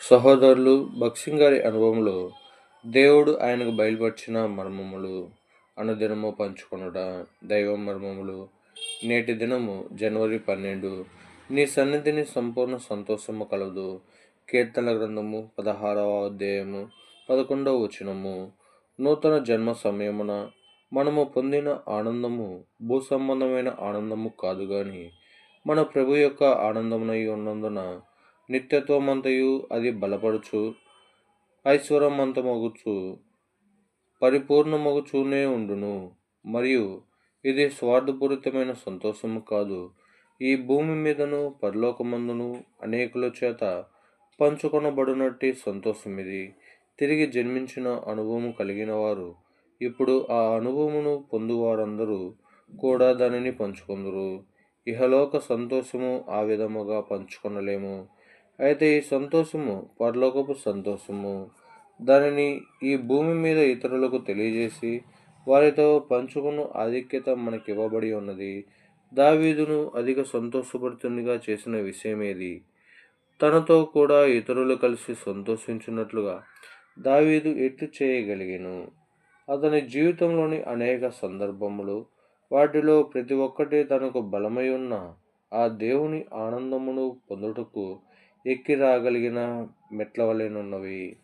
సహోదరులు బక్సింగ్ గారి అనుభవంలో దేవుడు ఆయనకు బయలుపరిచిన మర్మములు అనుదినము పంచుకొనుట దైవ మర్మములు నేటి దినము జనవరి పన్నెండు. నీ సన్నిధిని సంపూర్ణ సంతోషము కలదు. కీర్తన గ్రంథము పదహారవ అధ్యాయము పదకొండవ వచనము. నూతన జన్మ సమయమున మనము పొందిన ఆనందము భూ సంబంధమైన ఆనందము కాదు కానీ మన ప్రభు యొక్క ఆనందమునై ఉన్నందున నిత్యత్వమంతయు అది బలపడుచు ఐశ్వర్యమంతమగుచు పరిపూర్ణమగుచూనే ఉండును. మరియు ఇది స్వార్థపూరితమైన సంతోషము కాదు. ఈ భూమి మీదను పరలోకమందును అనేకుల చేత పంచుకొనబడినట్టి సంతోషం ఇది తిరిగి జన్మించిన అనుభవం కలిగిన వారు ఇప్పుడు ఆ అనుభవమును పొందువారందరూ కూడా దానిని పంచుకొందురు. ఇహలోక సంతోషము ఆ విధముగా పంచుకొనలేము. అయితే ఈ సంతోషము పరలోకపు సంతోషము. దానిని ఈ భూమి మీద ఇతరులకు తెలియజేసి వారితో పంచుకున్న ఆధిక్యత మనకి ఇవ్వబడి ఉన్నది. దావీదును అధిక సంతోషపడుతుందిగా చేసిన విషయమేది తనతో కూడా ఇతరులు కలిసి సంతోషించినట్లుగా దావీదు ఎట్లు చేయగలిగాను? అతని జీవితంలోని అనేక సందర్భములు వాటిలో ప్రతి ఒక్కటి తనకు బలమై ఉన్న ఆ దేవుని ఆనందమును పొందుటకు ఎక్కి రాగలిగిన మెట్ల వలెనున్నవి.